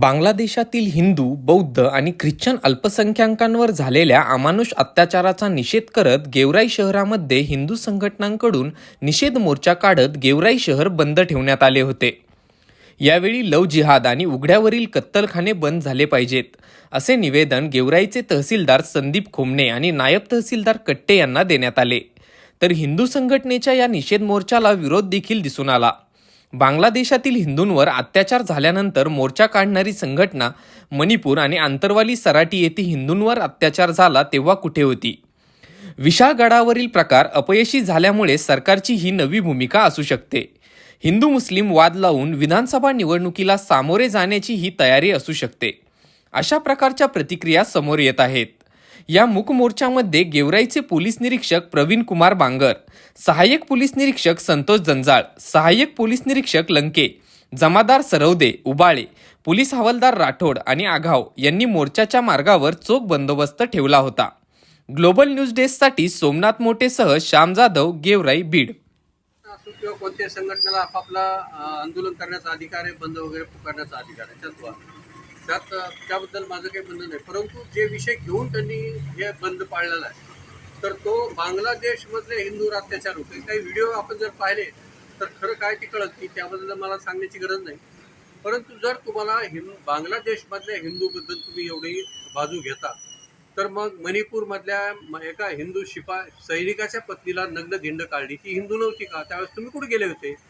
बांगलादेशातील हिंदू बौद्ध आणि ख्रिश्चन अल्पसंख्याकांवर झालेल्या अमानुष अत्याचाराचा निषेध करत गेवराई शहरामध्ये हिंदू संघटनांकडून निषेध मोर्चा काढत गेवराई शहर बंद ठेवण्यात आले होते. यावेळी लव जिहाद आणि उघड्यावरील कत्तलखाने बंद झाले पाहिजेत असे निवेदन गेवराईचे तहसीलदार संदीप खोमणे आणि नायब तहसीलदार कट्टे यांना देण्यात आले. तर हिंदू संघटनेच्या या निषेध मोर्चाला विरोध देखील दिसून आला. बांगलादेशातील हिंदूंवर अत्याचार झाल्यानंतर मोर्चा काढणारी संघटना मणिपूर आणि आंतरवाली सराटी येथे हिंदूंवर अत्याचार झाला तेव्हा कुठे होती? विशाळगडावरील प्रकार अपयशी झाल्यामुळे सरकारची ही नवी भूमिका असू शकते. हिंदू मुस्लिम वाद लावून विधानसभा निवडणुकीला सामोरे जाण्याची ही तयारी असू शकते. अशा प्रकारच्या प्रतिक्रिया समोर येत आहेत. या मूक मोर्चामध्ये गेवराईचे पोलीस निरीक्षक प्रवीण कुमार बांगर सहाय्यक पोलीस निरीक्षक संतोष जंजाळ सहाय्यक पोलीस निरीक्षक लंके जमादार सरवदे उबाळे पोलीस हवालदार राठोड आणि आघाव यांनी मोर्चाच्या मार्गावर चोख बंदोबस्त ठेवला होता. ग्लोबल न्यूज डेस्कसाठी सोमनाथ मोटेसह श्याम जाधव गेवराई बीड. असो किंवा कोणत्या संघटनेला आपापला आंदोलन करण्याचा अधिकार आहे बंद वगैरे पुकारण्याचा अधिकार आहे त्यात त्याबद्दल माझं काही म्हणणं नाही. परंतु जे विषय घेऊन त्यांनी हे बंद पाळलेला आहे तर तो बांगलादेशमधले हिंदूवर अत्याचार होते. काही व्हिडिओ आपण जर पाहिले तर खरं काय ते कळत की त्याबद्दल मला सांगण्याची गरज नाही. परंतु जर तुम्हाला हिंद बांगलादेशमधल्या हिंदूबद्दल तुम्ही एवढी बाजू घेता तर मग मणिपूरमधल्या म- एका हिंदू शिपा सैनिकाच्या पत्नीला नग्न धिंड काढली. ती हिंदू नव्हती का? त्यावेळेस तुम्ही कुठे गेले होते?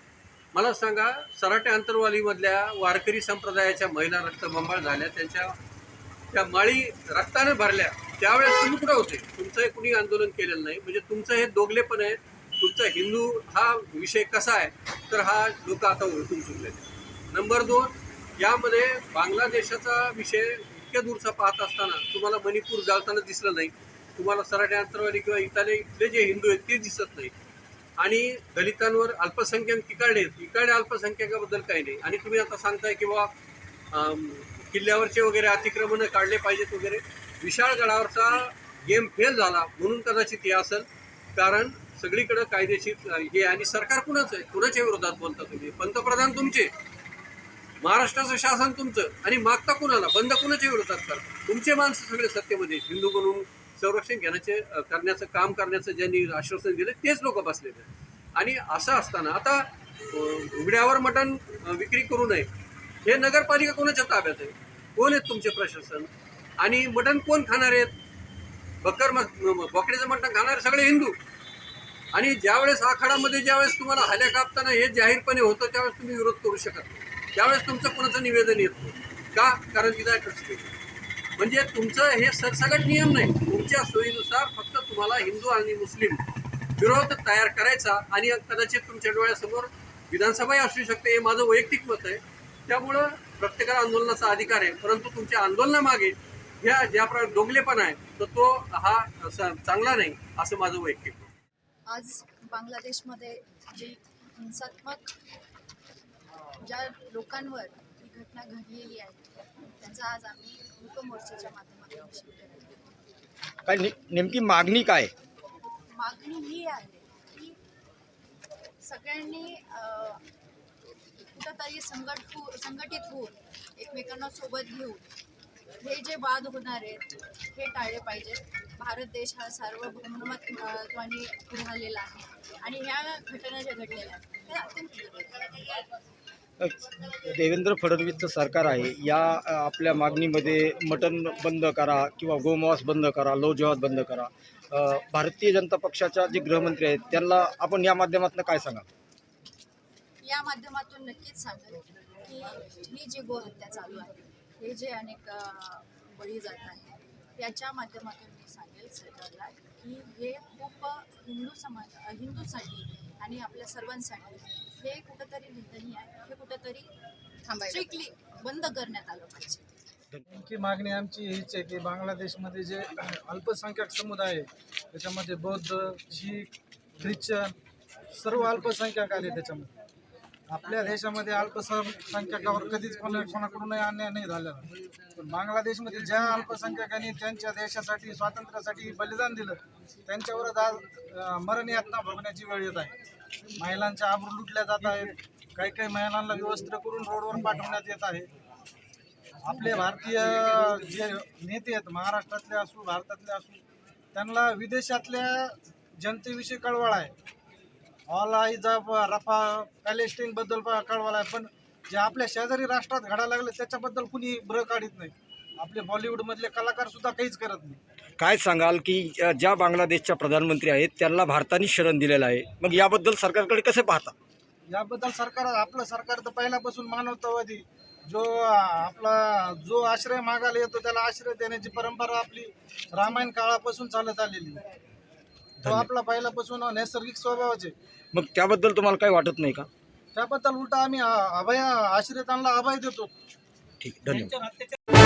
मला सांगा सराटे अंतरवालीमधल्या वारकरी संप्रदायाच्या महिला रक्तबंबाळ झाल्या त्यांच्या त्या माळी रक्ताने भरल्या त्यावेळेस तुम्ही कुठे होते? तुमचं हे कुणी आंदोलन केलेलं नाही. म्हणजे तुमचं हे दोगलेपण आहे तुमचा हिंदू हा विषय कसा आहे? तर हा लोक आता ओळखून चुकले नंबर दोन यामध्ये बांगलादेशाचा विषय इतक्या दूरचा पाहत असताना तुम्हाला मणिपूर जाताना दिसलं नाही. तुम्हाला सराटे अंतरवाली किंवा इथले इथले जे हिंदू आहेत ते दिसत नाही. आणि दलितांवर अल्पसंख्याक तिकडे आहेत इकडे अल्पसंख्याकाबद्दल काही नाही. आणि तुम्ही आता सांगताय की बाबा किल्ल्यावरचे वगैरे अतिक्रमणं काढले पाहिजेत वगैरे. विशाळ गडावरचा गेम फेल झाला म्हणून कदाचित हे असेल. कारण सगळीकडं कायदेशीर हे आणि सरकार कुणाचं आहे? कुणाच्या विरोधात बोलता तुम्ही? पंतप्रधान तुमचे. महाराष्ट्राचं शासन तुमचं. आणि मागता कुणाला? बंद कुणाच्या विरोधात करता? तुमचे माणसं सगळे सत्तेमध्ये हिंदू म्हणून संरक्षण घेण्याचे करण्याचं काम करण्याचं ज्यांनी आश्वासन दिलं तेच लोक बसलेले आहेत. आणि असं असताना आता उघड्यावर मटण विक्री करू नये हे नगरपालिका कोणाच्या ताब्यात आहे? कोण आहेत तुमचे प्रशासन? आणि मटण कोण खाणार आहेत? बकर म- बोकड्याचं मटण खाणारे सगळे हिंदू. आणि ज्यावेळेस आखाडामध्ये ज्यावेळेस तुम्हाला हल्या कापताना हे जाहीरपणे होतं त्यावेळेस तुम्ही विरोध करू शकत नाही. त्यावेळेस तुमचं कोणाचं निवेदन येत का? कारण की काय केलं म्हणजे तुमचं हे सरसगट नियम नाही. तुमच्या सोयीनुसार फक्त तुम्हाला हिंदू आणि मुस्लिम विरोध तयार करायचा आणि कदाचित तुमच्या डोळ्यासमोर विधानसभाही असू शकते. हे माझं वैयक्तिक मत आहे. त्यामुळं प्रत्येकाला आंदोलनाचा अधिकार आहे. परंतु तुमच्या आंदोलनामागे ह्या ज्या प्रकार दोगलेपणा आहे तर तो हा चांगला नाही असं माझं वैयक्तिक मत. आज बांगलादेशमध्ये जी हिंसात्मक ज्या लोकांवर घटना घडलेली आहे. त्याचा आज आम्ही मूकमोर्चाच्या माध्यमातून निषेध काय नेमकी मागणी काय? मागणी ही आहे की सगळ्यांनी कुठंतरी संघट हो संघटित होऊन एकमेकांना सोबत घेऊन हे जे वाद होणार आहेत हे टाळले पाहिजेत. भारत देश हा सार्वभौमत्वाने राहिलेला आहे आणि ह्या घटना ज्या घडलेल्या आहेत हे अत्यंत. देवेंद्र फडणवीसचं सरकार आहे या आपल्या मागणीमध्ये मटण बंद करा किंवा गोमांस बंद करा लो जेवात बंद करा. भारतीय जनता पक्षाच्या जे गृहमंत्री आहेत त्यांना आपण या माध्यमातून काय सांगा या माध्यमातून नक्कीच सांगेल की ही जी गोहत्या चालू आहे हे जे अनेक बळी जात आहे याच्या माध्यमातून मी सांगेल सरकारला की हे खूप हिंदू समाज हिंदूसाठी आणि आपल्या सर्वांसाठी हे कुठंतरी निंदनीय आहे. हे कुठंतरी स्ट्रिक्टली बंद करण्यात आलं पाहिजे. नेमकी मागणी आमची हीच आहे की बांगलादेशमध्ये जे अल्पसंख्याक समुदाय आहे त्याच्यामध्ये बौद्ध शीख ख्रिश्चन सर्व अल्पसंख्याक आले त्याच्यामध्ये. आपल्या देशामध्ये अल्पसंख्याकावर कधीच कोणा कोणाकडूनही अन्याय नाही झालेला. पण बांगलादेशमध्ये ज्या अल्पसंख्याकांनी त्यांच्या देशासाठी स्वातंत्र्यासाठी बलिदान दिलं त्यांच्यावरच आज मरण यातना भोगण्याची वेळ येत आहे. महिलांच्या आबरू लुटल्या जात आहेत. काही काही महिलांना व्यवस्थित करून रोडवर पाठवण्यात येत आहे. आपले भारतीय जे नेते आहेत महाराष्ट्रातले असू भारतातले असू त्यांना विदेशातल्या जनतेविषयी कळवळ आहे. ऑल आईचा रफा पॅलेस्टाईनबद्दल प- कळवळ आहे. पण जे आपल्या शेजारी राष्ट्रात घडायला लागले त्याच्याबद्दल कुणी ब्र काढत नाही. आपले बॉलिवूडमधले कलाकार सुद्धा काहीच करत नाही. काय सांगाल की ज्या बांगलादेशच्या प्रधानमंत्री आहेत त्यांना भारताने शरण दिलेलं आहे. मग याबद्दल सरकारकडे कसे पाहता? याबद्दल सरकार आपलं सरकार तर पहिल्यापासून मानवतावादी. जो आपला जो आश्रय मागायला येतो त्याला आश्रय देण्याची परंपरा आपली रामायण काळापासून चालत आलेली आहे. तो आपला पहिल्यापासून नैसर्गिक स्वभावाचे मग त्याबद्दल तुम्हाला काही वाटत नाही का? त्याबद्दल उलटा आम्ही अभय आश्रितांना अभय देतो. ठीक धन्यवाद.